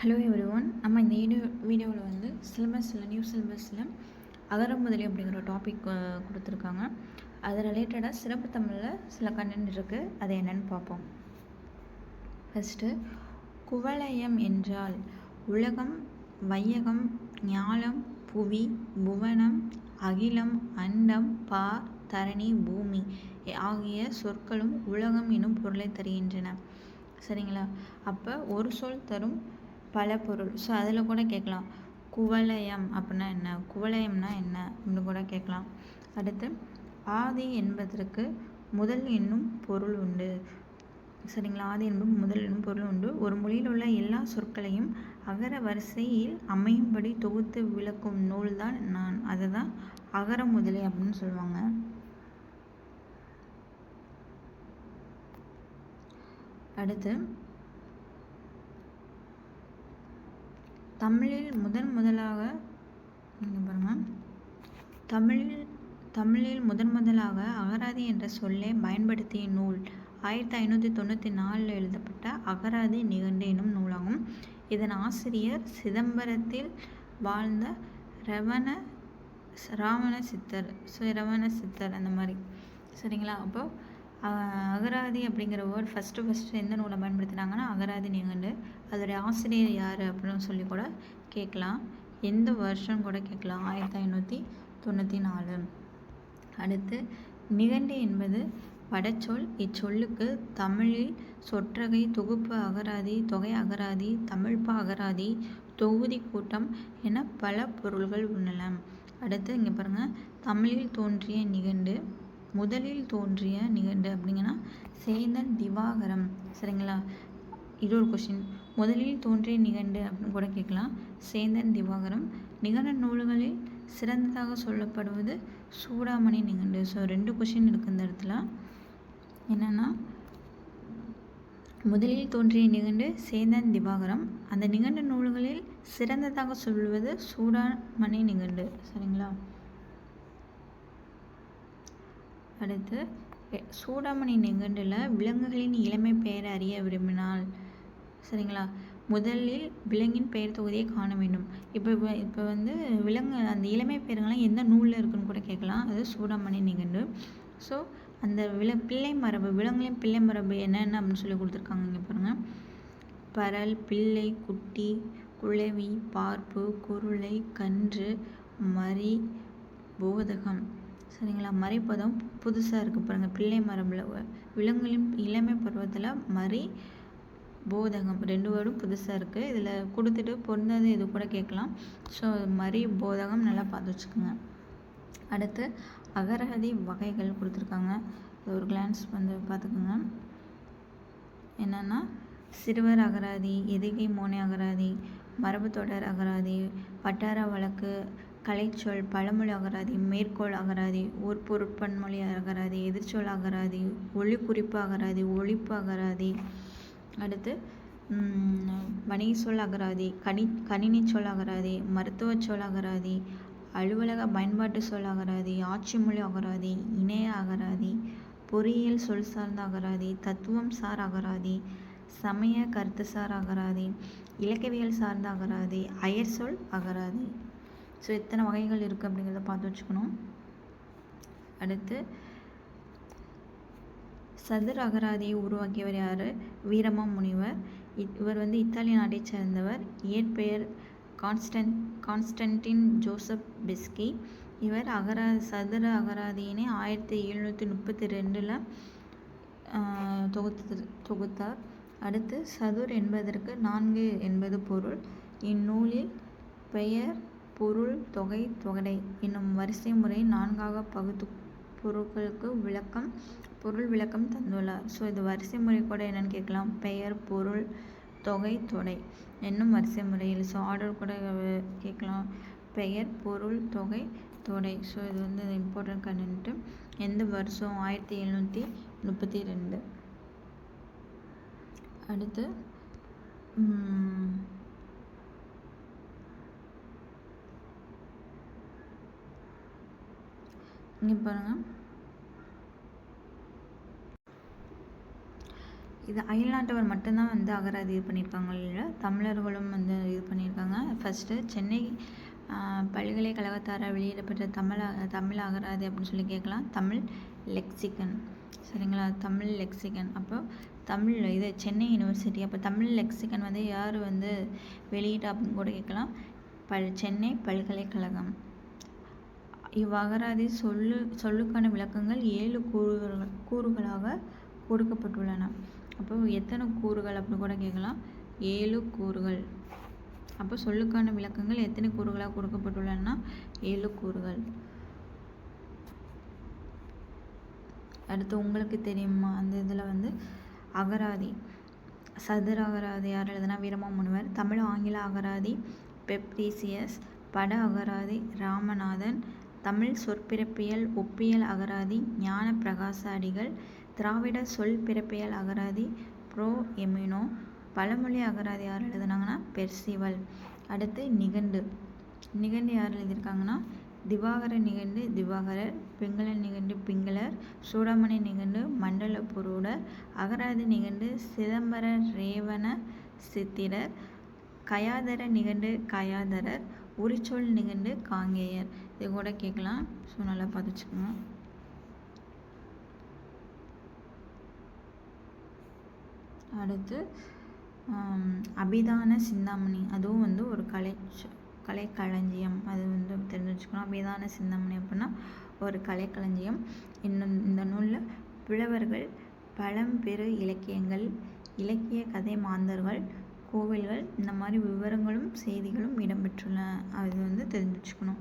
Hello every one நம்ம இந்த video வீடியோவில் வந்து சிலபஸில் நியூ சிலபஸில் அகரம் முதலி அப்படிங்கிற டாபிக் கொடுத்துருக்காங்க. அது ரிலேட்டடாக சிறப்பு தமிழில் சில கண்டென்ட் இருக்குது அது என்னன்னு பார்ப்போம். ஃபஸ்ட்டு குவலயம் என்றால் உலகம் வையகம் ஞாலம் புவி புவனம் அகிலம் அண்டம் பார் தரணி பூமி ஆகிய சொற்களும் உலகம் எனும் பொருளை தருகின்றன. சரிங்களா? அப்போ ஒரு சொல் தரும் பல பொருள். ஸோ அதில் கூட கேட்கலாம். குவலயம் அப்படின்னா என்ன? குவலயம்னா என்ன? அப்படின்னு கூட கேட்கலாம். அடுத்து ஆதி என்பதற்கு முதல் என்னும் பொருள் உண்டு. சரிங்களா? ஆதி என்பது முதல் என்னும் பொருள் உண்டு. ஒரு மொழியில் உள்ள எல்லா சொற்களையும் அகர வரிசையில் அமையும்படி தொகுத்து விளக்கும் நூல் தான் நான். அதை தான் அகர முதலி அப்படின்னு சொல்லுவாங்க. அடுத்து தமிழில் முதன் முதலாக இங்கே பாருங்கள் தமிழில் தமிழில் முதன் முதலாக அகராதி என்ற சொல்லை பயன்படுத்திய நூல் ஆயிரத்தி ஐநூற்றி தொண்ணூற்றி நாலில் எழுதப்பட்ட அகராதி நிகண்டு எனும் நூலாகும். இதன் ஆசிரியர் சிதம்பரத்தில் வாழ்ந்த ரவண ராவண சித்தர் ஸோ ரவண சித்தர் அந்த மாதிரி. சரிங்களா? அப்போது அகராதி அப்படிங்கிற வேர்ட் ஃபஸ்ட்டு ஃபஸ்ட்டு எந்த நூலை பயன்படுத்தினாங்கன்னா அகராதி நிகண்டு. அதோடைய ஆசிரியர் யார் அப்படின்னு சொல்லி கூட கேட்கலாம். எந்த வருஷம் கூட கேட்கலாம். ஆயிரத்தி ஐநூற்றி தொண்ணூற்றி நாலு அடுத்து நிகண்டு என்பது வடச்சொல். இச்சொல்லுக்கு தமிழில் சொற்றகை தொகுப்பு அகராதி தொகை அகராதி தமிழ்ப்பு அகராதி தொகுதி கூட்டம் என பல பொருள்கள் உள்ளன. அடுத்து இங்கே பாருங்கள் தமிழில் தோன்றிய நிகண்டு முதலில் தோன்றிய நிகண்டு அப்படிங்கன்னா சேந்தன் திவாகரம் சரிங்களா? இது ஒரு கொஷின் முதலில் தோன்றிய நிகண்டு அப்படின்னு கூட கேட்கலாம். சேந்தன் திவாகரம். நிகண்ட நூல்களில் சிறந்ததாக சொல்லப்படுவது சூடாமணி நிகண்டு ஸோ ரெண்டு கொஷின் இருக்குது இந்த இடத்துல. என்னென்னா முதலில் தோன்றிய நிகண்டு சேந்தன் திவாகரம். அந்த நிகண்ட நூல்களில் சிறந்ததாக சொல்வது சூடாமணி நிகண்டு சரிங்களா? அடுத்து சூடாமணி நிகண்டில் விலங்குகளின் இளமை பெயரை அறிய விரும்பினால் சரிங்களா? முதலில் விலங்கின் பெயர் தொகுதியை காண வேண்டும். இப்போ இப்போ வந்து விலங்கு அந்த இளமை பெயர்கள்லாம் எந்த நூலில் இருக்குன்னு கூட கேட்கலாம். அது சூடாமணி நிகண்டு. ஸோ அந்த வில பிள்ளை மரபு விலங்குகளின் பிள்ளை மரபு என்னென்ன அப்படின்னு சொல்லி கொடுத்துருக்காங்க இங்கே பாருங்கள் பரல் பிள்ளை குட்டி குழவி பார்ப்பு குருளை கன்று மரி போதகம் சரிங்களா? மறைப்பதம் புதுசாக இருக்குது பாருங்கள் பிள்ளை மரபில் விலங்குகளின் இளமை பருவத்தில் மறி போதகம் ரெண்டு வேர்டும் புதுசாக இருக்குது இதில் கொடுத்துட்டு பொருந்தது இது கூட கேட்கலாம். ஸோ மறி போதகம் நல்லா பார்த்து வச்சுக்கோங்க. அடுத்து அகராதி வகைகள் கொடுத்துருக்காங்க. ஒரு கிளான்ஸ் வந்து பார்த்துக்கோங்க. என்னென்னா சிறுவர் அகராதி எதிகை மோனை அகராதி மரபு தொடர் அகராதி வட்டார வழக்கு கலைச்சொல் பழமொழி அகராதி மேற்கோள் அகராதி ஊர் பொருட்பன்மொழி அகராதி எதிர்ச்சொல் அகராதி ஒளி குறிப்பு அகராதி ஒழிப்பு அகராதி அடுத்து வணிக சொல் அகராதி கணி கணினி சொல் அகராதி மருத்துவ சொல் அகராதி அலுவலக பயன்பாட்டு சொல் அகராதி ஆட்சி மொழி அகராதி இணைய அகராதி பொறியியல் சொல் சார்ந்த அகராதி தத்துவம் சார் அகராதி சமய கருத்து சார் அகராதி இலக்கவியல் சார்ந்த அகராதி அயர் சொல் அகராதி. ஸோ எத்தனை வகைகள் இருக்குது அப்படிங்கிறத பார்த்து வச்சுக்கணும். அடுத்து சதுர் அகராதியை உருவாக்கியவர் யார்? வீரமா முனிவர். இவர் வந்து இத்தாலிய நாட்டைச் சேர்ந்தவர். இயற்பெயர் கான்ஸ்டன் கான்ஸ்டன்டின் ஜோசப் பிஸ்கி. இவர் அகரா சதுர அகராதியினை ஆயிரத்தி எழுநூற்றி முப்பத்தி ரெண்டில் தொகுத்து தொகுத்தார். அடுத்து சதுர் என்பதற்கு நான்கு என்பது பொருள். இந்நூலில் பெயர் பொருள் தொகை தொகடை என்னும் வரிசை முறை நான்காக பகுத்து பொருட்களுக்கு விளக்கம் பொருள் விளக்கம் தந்துள்ளார். ஸோ இது வரிசை முறை கூட என்னென்னு கேட்கலாம். பெயர் பொருள் தொகை தொடை என்னும் வரிசை முறையில். ஸோ ஆர்டர் கூட கேட்கலாம். பெயர் பொருள் தொகை தொடை. ஸோ இது வந்து இம்பார்ட்டன்ட் கண்டென்ட்டு எந்த வருஷம்? ஆயிரத்தி எழுநூற்றி முப்பத்தி ரெண்டு. அடுத்து இங்கே பாருங்கள் இது அயல்நாட்டவர் மட்டும்தான் வந்து அகராதி இது பண்ணியிருக்காங்க இல்லை தமிழர்களும் வந்து இது பண்ணியிருக்காங்க ஃபஸ்ட்டு சென்னை பல்கலைக்கழகத்தாரால் வெளியிடப்பட்ட தமிழ் தமிழ் அகராதி அப்படின்னு சொல்லி கேட்கலாம். தமிழ் லெக்சிகன். சரிங்களா? தமிழ் லெக்சிகன். அப்போ தமிழ் இது சென்னை யூனிவர்சிட்டி. அப்போ தமிழ் லெக்சிகன் வந்து யார் வந்து வெளியிட்டா அப்படின்னு கூட கேட்கலாம். பல் சென்னை பல்கலைக்கழகம். இவ்வகராதி சொல்லு சொல்லுக்கான விளக்கங்கள் ஏழு கூறுகள் கூறுகளாக கொடுக்கப்பட்டுள்ளன. அப்போ எத்தனை கூறுகள் அப்படின்னு கூட கேட்கலாம். ஏழு கூறுகள். அப்போ சொல்லுக்கான விளக்கங்கள் எத்தனை கூறுகளாக கொடுக்கப்பட்டுள்ளன ஏழு கூறுகள். அடுத்து உங்களுக்கு தெரியுமா? அந்த இதில் வந்து அகராதி. சதுர அகராதி யார் எழுதுனா? வீரமாமுனிவர். தமிழ் ஆங்கில அகராதி பெப்ரீசியஸ் பட அகராதி ராமநாதன் தமிழ் சொற்பிறப்பியல் ஒப்பியல் அகராதி ஞான பிரகாச அடிகள் திராவிட சொல் பிறப்பியல் அகராதி ப்ரோ எமினோ பழமொழி அகராதி யார் எழுதுனாங்கன்னா பெர்சிவல். அடுத்து நிகண்டு. நிகண்டு யார் எழுதியிருக்காங்கன்னா? திவாகர நிகண்டு திவாகரர் பிங்கள நிகண்டு பிங்களர் சூடாமணி நிகண்டு மண்டல புரூடர் அகராதி நிகண்டு சிதம்பர ரேவண சித்திரர் கயாதர நிகண்டு கயாதரர் உரிச்சொல் நிகண்டு காங்கேயர். இது கூட கேட்கலாம். ஸோ நல்லா பார்த்துச்சுக்கோங்க அடுத்து அபிதான சிந்தாமணி. அதுவும் வந்து ஒரு கலை கலைக்களஞ்சியம். அது வந்து தெரிஞ்சு வச்சுக்கணும் அபிதான சிந்தாமணி அப்படின்னா ஒரு கலைக்களஞ்சியம். இன்னும் இந்த நூலில் புலவர்கள் பழம்பெரு இலக்கியங்கள் இலக்கிய கதை மாந்தர்கள் கோவில்கள் இந்த மாதிரி விவரங்களும் செய்திகளும் இடம்பெற்றுள்ளன அது வந்து தெரிஞ்சு வச்சுக்கணும்